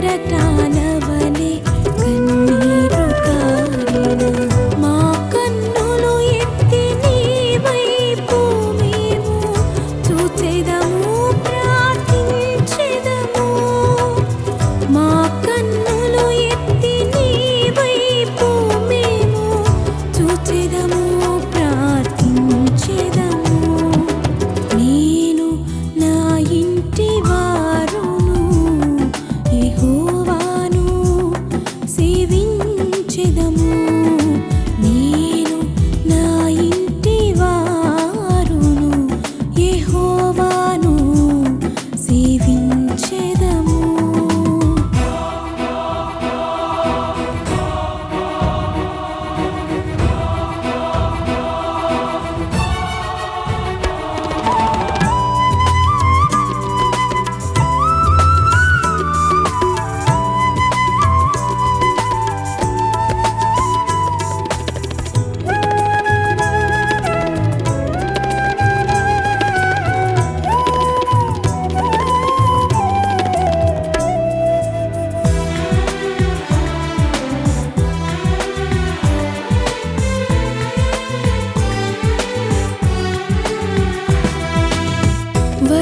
திரட்டான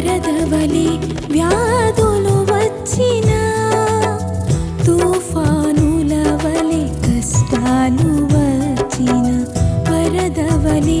వరదవలి వ్యాధులు వచ్చిన తుఫానుల వలి కష్టాలు వచ్చిన వరదవలి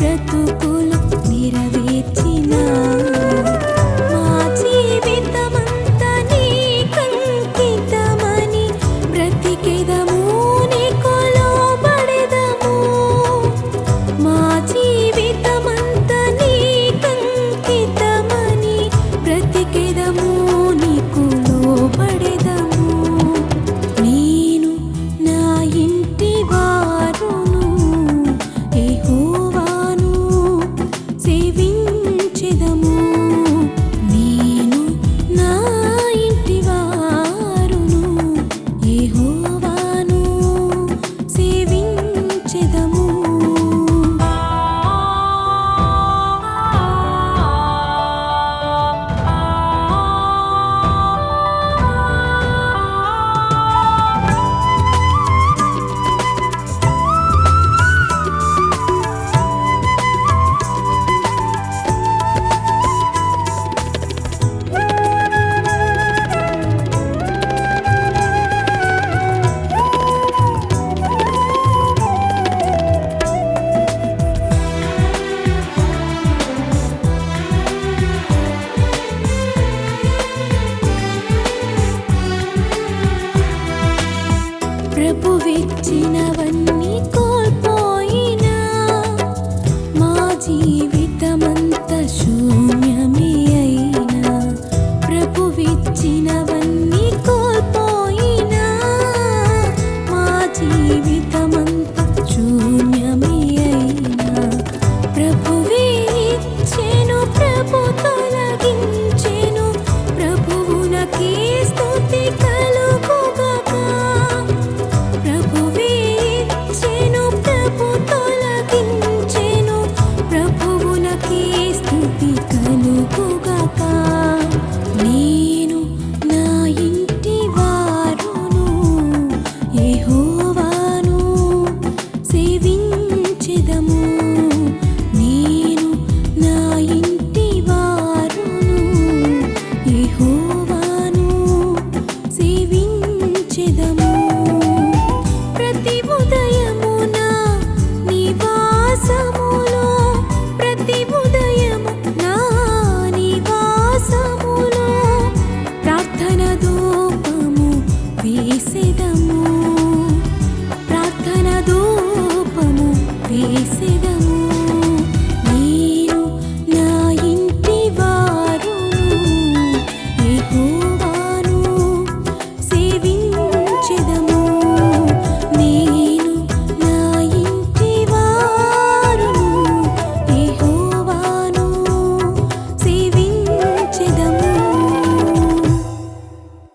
وتتبع